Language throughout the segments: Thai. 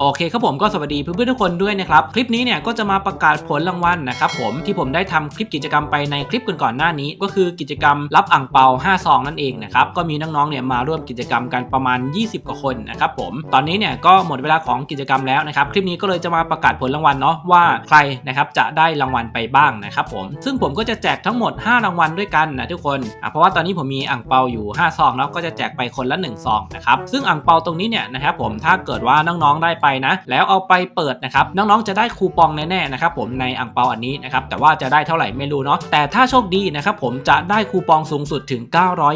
โอเคครับผมก็สวัสดีเพื่อนๆทุกคนด้วยนะครับ คลิปนี้เนี่ยก็จะมาประกาศผลรางวัลนะครับผมที่ผมได้ทำคลิปกิจกรรมไปในคลิปก่อนๆหน้านี้ ก็คือกิจกรรมรับอ่างเปา5ซองนั่นเองนะครับก็มีน้องๆเนี่ยมาร่วมกิจกรรมกันประมาณ 20 กว่าคนนะครับผมตอนนี้เนี่ยก็หมดเวลาของกิจกรรมแล้วนะครับคลิปนี้ก็เลยจะมาประกาศผลรางวัลเนาะว่าใครนะครับจะได้รางวัลไปบ้างนะครับผมซึ่งผมก็จะแจกทั้งหมด 5 รางวัลด้วยกันนะทุกคนเพราะว่าตอนนี้ผมมีอ่างเปาอยู่5ซองแล้วก็จะแจกไปคนละ1ซองนะครับซึ่งอ่างเปาตรงนี้เนี่ยนะครับผมถ้าเกิดว่าน้องๆได้ไปนะ แล้วเอาไปเปิดนะครับน้องๆจะได้คูปองแน่ๆนะครับผมในอ่างเปาอันนี้นะครับแต่ว่าจะได้เท่าไหร่ไม่รู้เนาะแต่ถ้าโชคดีนะครับผมจะได้คูปองสูงสุดถึง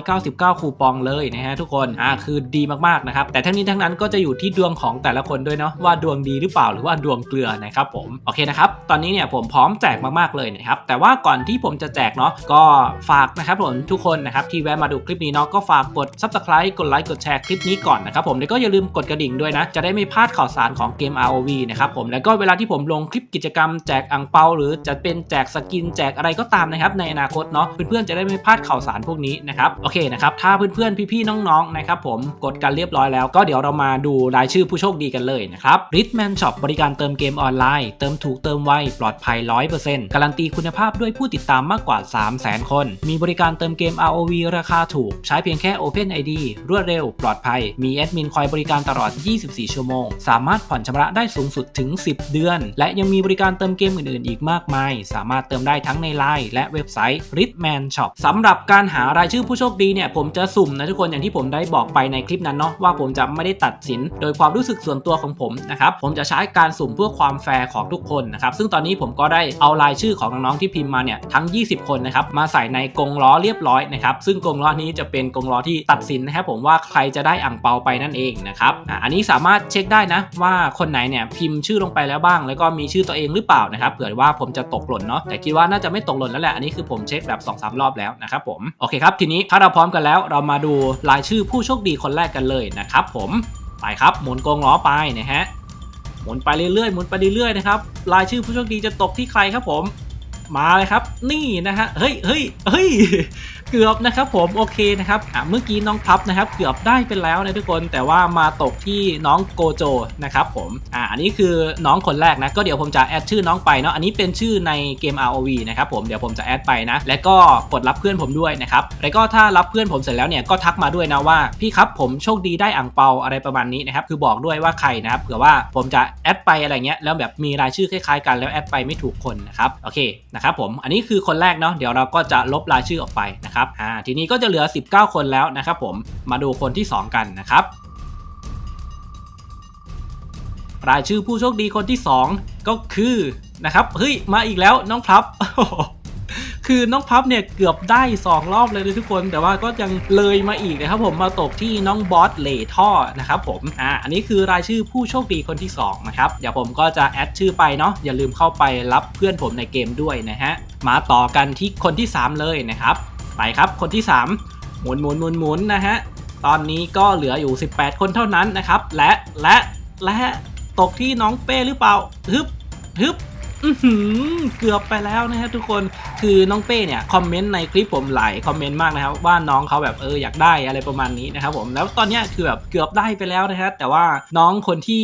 999 คูปองเลยนะฮะทุกคนอ่าคือดีมากๆนะครับแต่ทั้งนี้ทั้งนั้นก็จะอยู่ที่ดวงของแต่ละคนด้วยเนาะว่าดวงดีหรือเปล่าหรือว่าดวงเกลือนะครับผมโอเคนะครับตอนนี้เนี่ยผมพร้อมแจกมากๆเลยนะครับแต่ว่าก่อนที่ผมจะแจกเนาะก็ฝากนะครับผมทุกคนนะครับที่แวะมาดูคลิปนี้เนาะก็ฝากกด subscribe กดไลค์กดแชร์คลิปนี้ก่อนนะครับผมแล้วก็อย่าลืมกดกระดิ่งด้วยนะจะได้ไม่พลาดข่าวสารของเกม ROV นะครับผมแล้วก็เวลาที่ผมลงคลิปกิจกรรมแจกอังเปา หรือจะเป็นแจกสกินแจกอะไรก็ตามนะครับในอนาคตเนาะเพื่อนๆจะได้ไม่พลาดข่าวสารพวกนี้นะครับโอเคนะครับถ้าเพื่อนๆพี่ๆน้องๆนะครับผมกดกันเรียบร้อยแล้วก็เดี๋ยวเรามาดูรายชื่อผู้โชคดีกันเลยนะครับ Ritman Shop บริการเติมเกมออนไลน์เติมถูกเติมไวปลอดภัย 100%การันตีคุณภาพด้วยผู้ติดตามมากกว่า 300,000 คน มีบริการเติมเกม ROV ราคาถูก ใช้เพียงแค่ Open ID รวดเร็ว ปลอดภัย มีแอดมินคอยบริการตลอด 24 ชั่วโมง สามารถผ่อนชำระได้สูงสุดถึง 10 เดือน และยังมีบริการเติมเกมอื่นๆ อีกมากมาย สามารถเติมได้ทั้งในไลน์และเว็บไซต์ Ritman Shop สำหรับการหารายชื่อผู้โชคดีเนี่ยผมจะสุ่มนะทุกคนอย่างที่ผมได้บอกไปในคลิปนั้นเนาะว่าผมจะไม่ได้ตัดสิน โดยความรู้สึกส่วนตัวของผมนะครับผมจะใช้การสุ่มเพื่อความแฟร์ของทุกคนนะครับซึ่งตอนนี้ผมก็ได้เอารายชื่อของน้องๆที่พิมพ์มาเนี่ยทั้ง 20 คนนะครับมาใส่ในกรงล้อเรียบร้อยนะครับซึ่งกรงล้อนี้จะเป็นกรงล้อที่ตัดสินนะครับผมว่าใครจะได้อ่างเปาไปนั่นเองนะครับอันนี้สามารถเช็คได้นะว่าคนไหนเนี่ยพิมพ์ชื่อลงไปแล้วบ้าง แล้วก็มีชื่อตัวเองหรือเปล่านะครับเผื่อว่าผมจะตกหล่นเนาะแต่คิดว่าน่าจะไม่ตกหล่นแล้วแหละอันนี้คือผมเช็คแบบ2อสรอบแล้วนะครับผมโอเคครับทีนี้ถ้าเราพร้อมกันแล้ว เรามาดูรายชื่อผู้โชคดีคนแรกกันเลยนะครับผมไปครับหมุนกงล้อไปนะฮะหมุนไปเรื่อยๆหมุนไปเรื่อยๆนะครับรายชื่อผู้โชคดีจะตกที่ใครครับผม มาเลยครับ นี่นะฮะเฮ้ยเฮ้ยเฮ้ยเกือบนะครับผมโอเคนะครับอะเมื่อกี้น้องพับนะครับเกือบได้เป็นแล้วนะทุกคนแต่ว่ามาตกที่น้องโกโจนะครับผมอะอันนี้คือน้องคนแรกนะก็เดี๋ยวผมจะแอดชื่อน้องไปเนาะอันนี้เป็นชื่อในเกม ROV นะครับผมเดี๋ยวผมจะแอดไปนะและก็กดรับเพื่อนผมด้วยนะครับแล้วก็ถ้ารับเพื่อนผมเสร็จแล้วเนี่ยก็ทักมาด้วยนะว่าพี่ครับผมโชคดีได้อ่างเปาอะไรประมาณนี้นะครับคือบอกด้วยว่าใครนะครับเผื่อว่าผมจะแอดไปอะไรเงี้ยแล้วแบบมีรายชื่อคล้ายๆ กันแล้วแอดไปไม่ถูกคนนะครับโอเคนะครับผมอันนี้คือคนแรกเนาะเดี๋ยวเราก็จะลบรายชื่อออกไปนะครับอ่าทีนี้ก็จะเหลือ 19 คนแล้วนะครับผมมาดูคนที่ 2 กันนะครับรายชื่อผู้โชคดีคนที่ 2 ก็คือนะครับเฮ้ยมาอีกแล้วน้องพลับ คือน้องพับเนี่ยเกือบได้ 2 รอบเลยนะทุกคน แต่ว่าก็ยังเลยมาอีกนะครับผมมาตกที่น้องบอสเลท่อนะครับผมอ่าอันนี้คือรายชื่อผู้โชคดีคนที่2นะครับเดี๋ยวผมก็จะแอดชื่อไปเนาะอย่าลืมเข้าไปรับเพื่อนผมในเกมด้วยนะฮะมาต่อกันที่คนที่ 3 เลยนะครับไปครับคนที่ 3 หมุนหมุนหมุนหมุนนะฮะตอนนี้ก็เหลืออยู่ 18 คนเท่านั้นนะครับ และและและตกที่น้องเป้หรือเปล่าฮึบฮึบ เกือบไปแล้วนะฮะทุกคนคือน้องเป้เนี่ยคอมเมนต์ในคลิปผมหลายคอมเมนต์มากนะครับว่าน้องเขาแบบเอออยากได้อะไรประมาณนี้นะครับผมแล้วตอนนี้คือแบบเกือบได้ไปแล้วนะฮะแต่ว่าน้องคนที่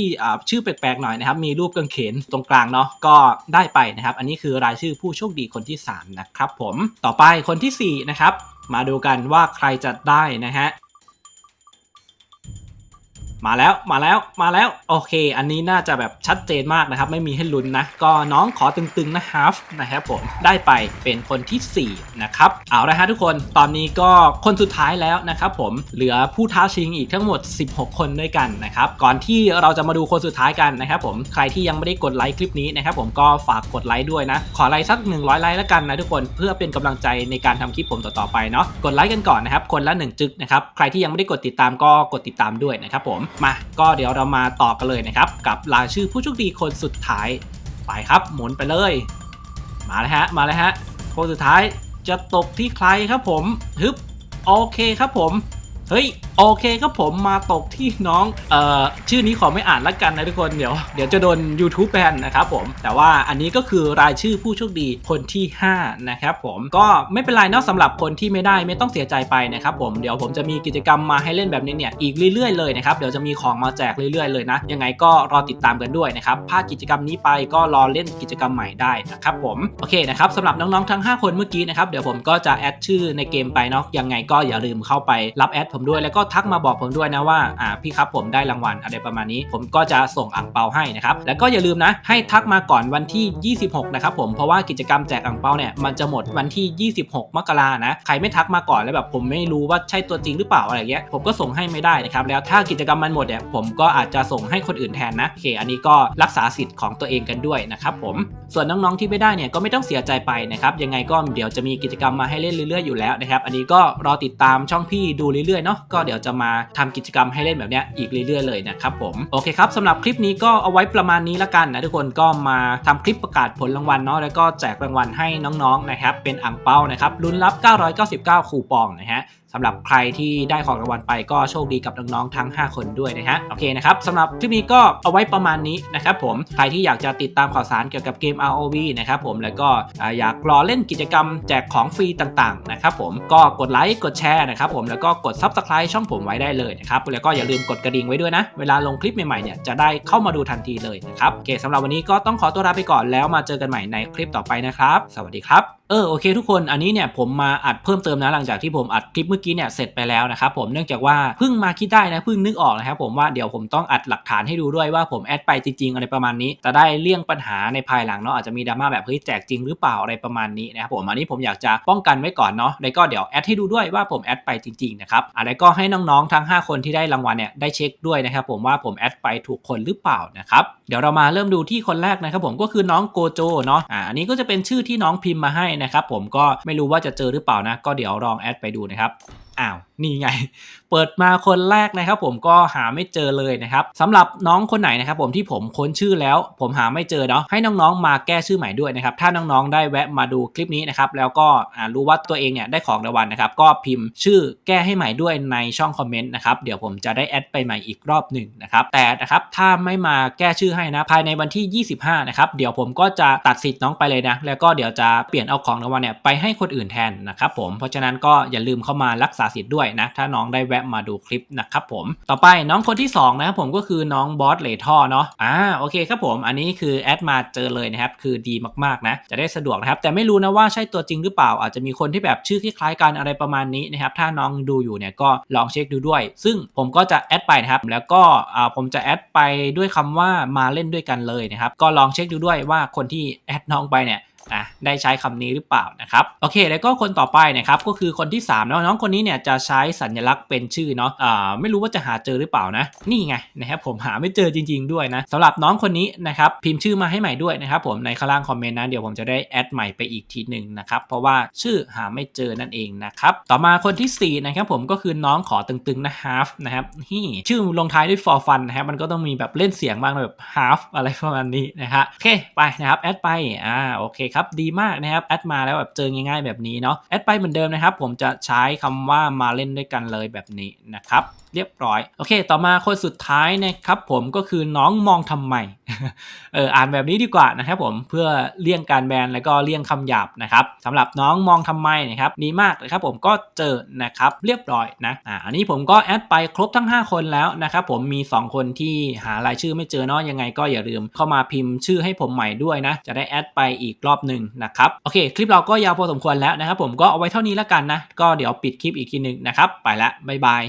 ชื่อแปลกๆหน่อยนะครับมีรูปกางเขนตรงกลางเนาะก็ได้ไปนะครับอันนี้คือรายชื่อผู้โชคดีคนที่สามนะครับผมต่อไปคนที่สี่นะครับมาดูกันว่าใครจะได้นะฮะ มาแล้วมาแล้วมาแล้วโอเค อันนี้น่าจะแบบชัดเจนมากนะครับ ไม่มีให้ลุ้นนะ ก็น้องขอตึงๆนะฮาฟนะครับผมได้ไปเป็นคนที่ 4 นะครับ เอาละฮะทุกคนตอนนี้ก็คนสุดท้ายแล้วนะครับผมเหลือผู้ท้าชิงอีกทั้งหมด 16 คนด้วยกันนะครับ ก่อนที่เราจะมาดูคนสุดท้ายกันนะครับผมใครที่ยังไม่ได้กดไลค์คลิปนี้นะครับผมก็ฝากกดไลค์ด้วยนะ ขอไลค์สัก 100 ไลค์แล้วกันนะทุกคนเพื่อเป็นกำลังใจในการทำคลิปผมต่อๆไปเนาะกดไลค์กันก่อนนะครับคนละ 1 จึกนะครับใครที่ยังไม่ได้กดติดตามก็กดติดตามด้วยนะครับผมมาก็เดี๋ยวเรามาต่อกันเลยนะครับ กับรายชื่อผู้โชคดีคนสุดท้ายไปครับ หมุนไปเลย มาเลยฮะมาเลยฮะคนสุดท้ายจะตกที่ใครครับผมฮึบโอเคครับผม เฮ้ยโอเคครับผมมาตกที่น้องเอ่อชื่อนี้ขอไม่อ่านละกันนะทุกคนเดี๋ยวเดี๋ยวจะโดน YouTube แบนนะครับผม แต่ว่าอันนี้ก็คือรายชื่อผู้โชคดีคนที่ 5 นะครับผมก็ไม่เป็นไรนอะสำหรับคนที่ไม่ได้ไม่ต้องเสียใจไปนะครับผมเดี๋ยวผมจะมีกิจกรรมมาให้เล่นแบบนี้เนี่ยอีกเรื่อยๆเลยนะครับเดี๋ยวจะมีของมาแจกเรื่อยๆเลยนะยังไงก็รอติดตามกันด้วยนะครับพลาดกิจกรรมนี้ไปก็รอเล่นกิจกรรมใหม่ได้นะครับผมโอเคนะครับสำหรับน้องๆทั้ง 5 คนเมื่อกี้นะครับเดี๋ยวผมก็จะแอดชื่อในเกมไปเนาะยังไงก็อย่าลืมเข้าไปรับแอดผมด้วยแล้วก็ทักมาบอกผมด้วยนะว่าอ่าพี่ครับผมได้รางวัลอะไรประมาณนี้ ผมก็จะส่งอ่างเปาให้นะครับแล้วก็อย่าลืมนะให้ทักมาก่อนวันที่ 26 นะครับผมเพราะว่ากิจกรรมแจกอ่างเปาเนี่ยมันจะหมดวันที่ 26 มกรานะใครไม่ทักมาก่อนแล้วแบบผมไม่รู้ว่าใช่ตัวจริงหรือเปล่าอะไรเงี้ยผมก็ส่งให้ไม่ได้นะครับแล้วถ้ากิจกรรมมันหมดเนี่ยผมก็อาจจะส่งให้คนอื่นแทนนะโอเคอันนี้ก็รักษาสิทธิ์ของตัวเองกันด้วยนะครับผมส่วนน้องๆที่ไม่ได้เนี่ยก็ไม่ต้องเสียใจไปนะครับยังไงก็เดี๋ยวจะมีกิจกรรมมาให้เล่นเรื่อยๆอยู่แล้วนะครับอันนี้ก็รอติดตามช่องพี่ดูเรื่อยเนาะก็เดี๋ยวจะมาทำกิจกรรมให้เล่นแบบเนี้ยอีกเรื่อยๆเลยนะครับผมโอเคครับสำหรับคลิปนี้ก็เอาไว้ประมาณนี้ละกันนะทุกคนก็มาทำคลิปประกาศผลรางวัลเนาะแล้วก็แจกรางวัลให้น้องๆนะครับเป็นอ่างเปานะครับลุ้นรับ 999 คูปองนะฮะ สำหรับใครที่ได้ของรางวัลไปก็โชคดีกับน้องๆทั้ง 5 คนด้วยนะฮะโอเคนะครับสำหรับคลิปนี้ก็เอาไว้ประมาณนี้นะครับผมใครที่อยากจะติดตามข่าวสารเกี่ยวกับเกม ROV นะครับผมแล้วก็อยากรอเล่นกิจกรรมแจกของฟรีต่างๆนะครับผมก็กดไลค์กดแชร์นะครับผมแล้วก็กด Subscribe ช่องผมไว้ได้เลยนะครับแล้วก็อย่าลืมกดกระดิ่งไว้ด้วยนะ เวลาลงคลิปใหม่ๆเนี่ยจะได้เข้ามาดูทันทีเลยนะครับโอเคสำหรับวันนี้ก็ต้องขอตัวลาไปก่อนแล้วมาเจอกันใหม่ในคลิปต่อไปนะครับ สวัสดีครับเออโอเค ทุกคนอันนี้เนี่ยผมมาอัดเพิ่มเติมนะหลังจากที่ผมอัดคลิปเมื่อกี้เนี่ยเสร็จไปแล้วนะครับผมเนื่องจากว่าเพิ่งมาคิดได้นะเพิ่งนึกออกนะครับผมว่าเดี๋ยวผมต้องอัดหลักฐานให้ดูด้วยว่าผมแอดไปจริงๆอะไรประมาณนี้จะได้เลี่ยงปัญหาในภายหลังเนาะอาจจะมีดราม่าแบบเฮ้ยแจกจริงหรือเปล่าอะไรประมาณนี้นะครับผมอันนี้ผมอยากจะป้องกันไว้ก่อนเนาะแล้วก็เดี๋ยวแอดให้ดูด้วยว่าผมแอดไปจริงๆนะครับอะไรก็ให้น้องๆทั้ง 5 คนที่ได้รางวัลเนี่ยได้เช็คด้วยนะครับผมว่าผมแอดไปถูกคนหรือเปล่านะครับเดี๋ยวเรามาเริ่มดูที่คนแรกนะครับผมก็คือน้องโกโจเนาะอ่าอันนี้ก็จะเป็นชื่อที่น้องพิมพ์มาให้นะครับผมก็ไม่รู้ว่าจะเจอหรือเปล่านะ ก็เดี๋ยวลองแอดไปดูนะครับ อ้าวนี่ไง เปิดมาคนแรกนะครับ ผมก็หาไม่เจอเลยนะครับสำหรับน้องคนไหนนะครับ ผมที่ผมค้นชื่อแล้ว ผมหาไม่เจอเนาะให้น้องๆ มาแก้ชื่อใหม่ด้วยนะครับถ้าน้องๆได้แวะมาดูคลิปนี้นะครับแล้วก็รู้ว่าตัวเองเนี่ยได้ของรางวัลนะครับก็พิมพ์ชื่อแก้ให้ใหม่ด้วยในช่องคอมเมนต์นะครับเดี๋ยวผมจะได้แอดไปใหม่อีกรอบหนึ่งนะครับแต่นะครับถ้าไม่มาแก้ชื่อให้นะภายในวันที่ 25นะครับเดี๋ยวผมก็จะตัดสิทธิ์น้องไปเลยนะแล้วก็เดี๋ยวจะเปลี่ยนเอาของรางวัลเนี่ยไปให้คนอื่นแทนนะครับผมเพราะฉะนั้นก็อย่าลืมเข้ามารักษาสิทธิ์ด้วยนะถ้าน้องได้แวะมาดูคลิปนะครับผม ต่อไปน้องคนที่2นะครับผมก็คือน้องบอสเลท่อเนาะอ่าโอเคครับผม อันนี้คือแอดมาเจอเลยนะครับคือดีมากๆนะจะได้สะดวกนะครับแต่ไม่รู้นะว่าใช่ตัวจริงหรือเปล่า อาจจะมีคนที่แบบชื่อคล้ายๆกันอะไรประมาณนี้นะครับถ้าน้องดูอยู่เนี่ยก็ลองเช็คดูด้วย ซึ่งผมก็จะแอดไปนะครับแล้วก็อ่าผมจะแอดไปด้วยคำว่ามาเล่นด้วยกันเลยนะครับก็ลองเช็คดูด้วยว่าคนที่แอดน้องไปเนี่ย ได้ใช้คำนี้หรือเปล่านะครับโอเค แล้วก็คนต่อไปนะครับก็คือคนที่3แล้วน้องคนนี้เนี่ยจะใช้สัญลักษณ์เป็นชื่อเนาะอ่าไม่รู้ว่าจะหาเจอหรือเปล่านะ นี่ไงนะครับผมหาไม่เจอจริง ๆ ด้วยนะสำหรับน้องคนนี้นะครับพิมพ์ชื่อมาให้ใหม่ด้วยนะครับผมในข้างล่างคอมเมนต์นะเดี๋ยวผมจะได้แอดใหม่ไปอีกทีหนึ่งนะครับเพราะว่าชื่อหาไม่เจอนั่นเองนะครับต่อมาคนที่4นะครับผมก็คือน้องขอตึงๆนะ half นะครับนี่ชื่อลงท้ายด้วย for fun นะครับมันก็ต้องมีแบบเล่นเสียงบ้างแบบ half อะไรประมาณนี้นะฮะโอเคไปนะครับแอดไปอ่าโอเคครับดีมากนะครับแอดมาแล้วแบบเจอง่ายๆแบบนี้เนาะแอดไปเหมือนเดิมนะครับ ผมจะใช้คำว่ามาเล่นด้วยกันเลยแบบนี้นะครับ เรียบร้อย โอเค ต่อมาคนสุดท้ายนะครับผมก็คือน้องมองทำไมเอออ่านแบบนี้ดีกว่านะครับผมเพื่อเลี่ยงการแบนแล้วก็เลี่ยงคำหยาบนะครับสำหรับน้องมองทำไมนะครับดีมากนะครับผมก็เจอนะครับเรียบร้อยนะอ่าอันนี้ผมก็แอดไปครบทั้ง 5 คนแล้วนะครับผมมี 2 คนที่หารายชื่อไม่เจอเนาะยังไงก็อย่าลืมเข้ามาพิมพ์ชื่อให้ผมใหม่ด้วยนะ จะได้แอดไปอีกรอบหนึ่งนะครับโอเค คลิปเราก็ยาวพอสมควรแล้วนะครับผมก็เอาไว้เท่านี้แล้วกันนะ ก็เดี๋ยวปิดคลิปอีกทีหนึ่งนะครับ ไปละบ๊ายบาย